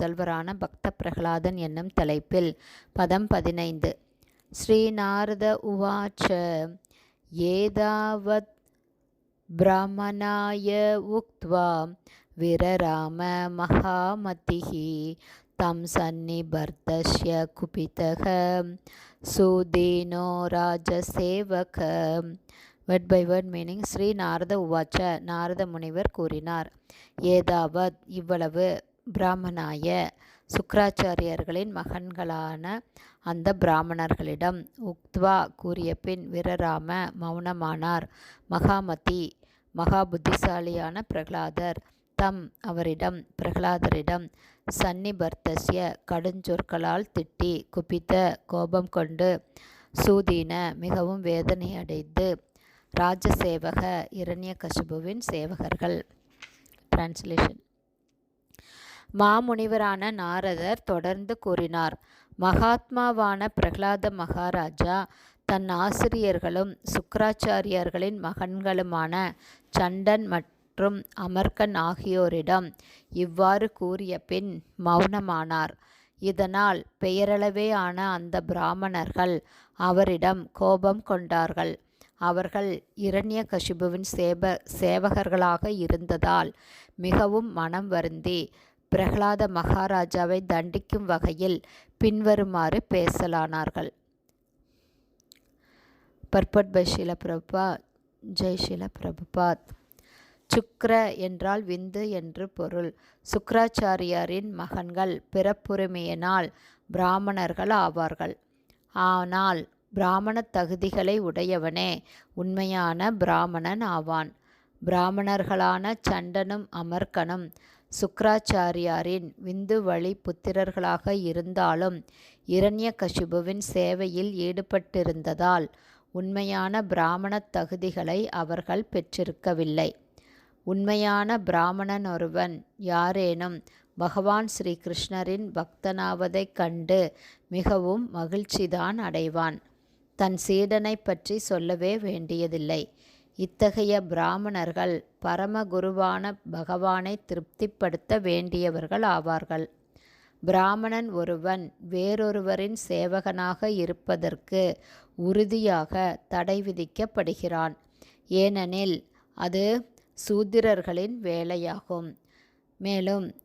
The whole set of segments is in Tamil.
புதல்வரான பக்த பிரகலாதன் என்னும் தலைப்பில் பதம் பதினைந்து ஸ்ரீநாரத உவாச்ச ஏதாவத் ब्राह्मणाय उक्त्वा विरराम महामतिः तं सन्निभर्तस्य कुपितः சுதீனோ ராஜசேவக word by word meaning Shri Narada உவாச்ச நாரத முனிவர் கூறினார் ஏதாவத் இவ்வளவு பிராமணாய சுக்கராச்சாரியர்களின் மகன்களான அந்த பிராமணர்களிடம் உக்த்வா கூறிய பின் வீரராம மௌனமானார். மகாமதி மகா புத்திசாலியான பிரகலாதர் தம் அவரிடம் பிரகலாதரிடம் சன்னிபர்த்தசிய கடுஞ்சொற்களால் திட்டி குப்பித்த கோபம் கொண்டு சூதீன மிகவும் வேதனையடைந்து ராஜசேவக இரண்ய கசுபுவின் சேவகர்கள். டிரான்ஸ்லேஷன் மாமுனிவரான நாரதர் தொடர்ந்து கூறினார். மகாத்மாவான பிரகலாத மகாராஜா தன் ஆசிரியர்களும் சுக்கராச்சாரியர்களின் மகன்களுமான சண்டன் மற்றும் அமர்கன் ஆகியோரிடம் இவ்வாறு கூறிய பின் மௌனமானார். இதனால் பெயரளவே ஆன அந்த பிராமணர்கள் அவரிடம் கோபம் கொண்டார்கள். அவர்கள் இரண்ய கசிபுவின் சேப சேவகர்களாக இருந்ததால் மிகவும் மனம் வருந்தி பிரகலாத மகாராஜாவை தண்டிக்கும் வகையில் பின்வருமாறு பேசலானார்கள். பர்பட் பை ஷீல பிரபா ஜெய் ஷீல பிரபுபாத் சுக்ர என்றால் விந்து என்று பொருள். சுக்கராச்சாரியாரின் மகன்கள் பிறப்புரிமையினால் பிராமணர்கள் ஆவார்கள். ஆனால் பிராமண தகுதிகளை உடையவனே உண்மையான பிராமணன் ஆவான். பிராமணர்களான சண்டனும் அமர்கனும் சுக்கராச்சாரியாரின் விந்து வழி புத்திரர்களாக இருந்தாலும் இரண்ய கசிபுவின் சேவையில் ஈடுபட்டிருந்ததால் உண்மையான பிராமண தகுதிகளை அவர்கள் பெற்றிருக்கவில்லை. உண்மையான பிராமணன் ஒருவன் யாரேனும் பகவான் ஸ்ரீ கிருஷ்ணரின் பக்தனாவதைக் கண்டு மிகவும் மகிழ்ச்சிதான் அடைவான். தன் சீடனை பற்றி சொல்லவே வேண்டியதில்லை. இத்தகைய பிராமணர்கள் பரமகுருவான பகவானை திருப்திப்படுத்த வேண்டியவர்கள் ஆவார்கள். பிராமணன் ஒருவன் வேறொருவரின் சேவகனாக இருப்பதற்கு உறுதியாக தடை விதிக்கப்படுகிறான். ஏனெனில் அது சூத்திரர்களின் வேலையாகும். மேலும்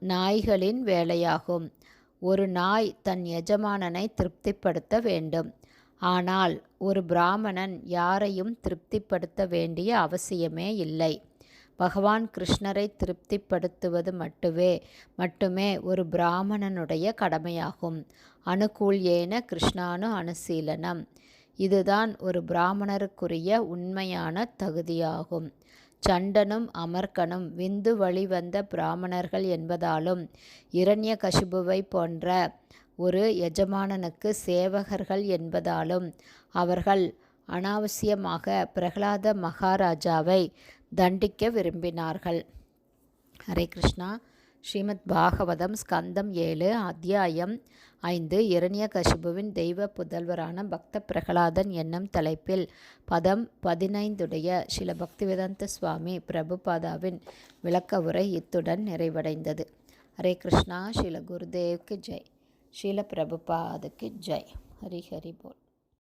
நாய்களின் வேலையாகும். ஒரு நாய் தன் எஜமானனை திருப்திப்படுத்த வேண்டும். ஆனால் ஒரு பிராமணன் யாரையும் திருப்திப்படுத்த வேண்டிய அவசியமே இல்லை. பகவான் கிருஷ்ணரை திருப்திப்படுத்துவது மட்டுமே மட்டுமே ஒரு பிராமணனுடைய கடமையாகும். அனுகூல்யேன கிருஷ்ணானு அனுசீலனம். இதுதான் ஒரு பிராமணருக்குரிய உண்மையான தகுதியாகும். சண்டனும் அமர்கனும் விந்து வழிவந்த பிராமணர்கள் என்பதாலும் இரண்ய கசிபுவை போன்ற ஒரு எஜமானனுக்கு சேவகர்கள் என்பதாலும் அவர்கள் அனாவசியமாக பிரகலாத மகாராஜாவை தண்டிக்க விரும்பினார்கள். ஹரே கிருஷ்ணா. ஸ்ரீமத் பாகவதம் ஸ்கந்தம் ஏழு அத்தியாயம் ஐந்து இரணிய கசிபுவின் தெய்வ புதல்வரான பக்த பிரகலாதன் என்னும் தலைப்பில் பதம் பதினைந்துடைய சில பக்திவேதாந்த சுவாமி பிரபுபாதாவின் விளக்க உரை இத்துடன் நிறைவடைந்தது. ஹரே கிருஷ்ணா. ஸ்ரீல குருதேவ்க்கு ஜெய். ஷீல பிரபுபாதுக்கு ஜெய். ஹரி ஹரி போல்.